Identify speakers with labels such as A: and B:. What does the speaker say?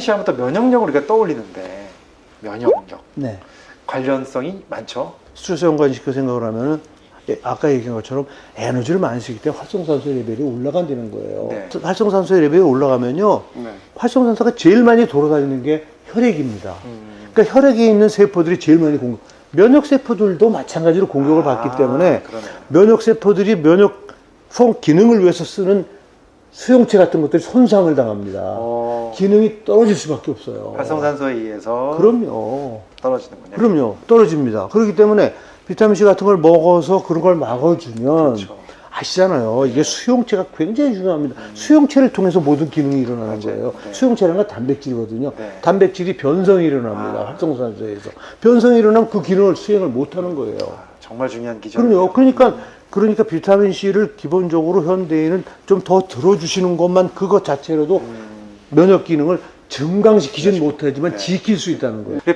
A: C 하면 또 면역력을 우리가 떠올리는데 면역력
B: 네.
A: 관련성이 많죠.
B: 연관시켜 생각을 하면은 예, 아까 얘기한 것처럼 에너지를 많이 쓰기 때문에 활성산소 레벨이 올라간다는 거예요.
A: 네.
B: 활성산소 레벨이 올라가면요.
A: 네.
B: 활성산소가 제일 많이 돌아다니는 게 혈액입니다.
A: 음.
B: 그러니까 혈액에 있는 세포들이 제일 많이 공격. 면역 세포들도 마찬가지로 공격을 받기
A: 아,
B: 때문에
A: 그러네요.
B: 면역 세포들이 면역 성 기능을 위해서 쓰는 수용체 같은 것들이 손상을 당합니다.
A: 어,
B: 기능이 떨어질 수밖에 없어요.
A: 활성산소에 의해서
B: 그럼요.
A: 떨어지는군요.
B: 그럼요. 떨어집니다. 그렇기 때문에 비타민C 같은 걸 먹어서 그런 걸 막아주면
A: 그렇죠.
B: 아시잖아요. 이게 수용체가 굉장히 중요합니다. 수용체를 통해서 모든 기능이 일어나는
A: 맞아요.
B: 거예요.
A: 네.
B: 수용체라는 건 단백질이거든요.
A: 네.
B: 단백질이 변성이 일어납니다.
A: 아.
B: 활성산소에서. 변성이 일어나면 그 기능을 수행을 못 하는 거예요.
A: 정말 중요한 기준.
B: 그럼요. 그러니까 그러니까 비타민 C를 기본적으로 현대인은 좀 더 들어주시는 것만 그것 자체로도
A: 음.
B: 면역 기능을 증강시키지는 못하지만
A: 네.
B: 지킬 수 있다는 거예요.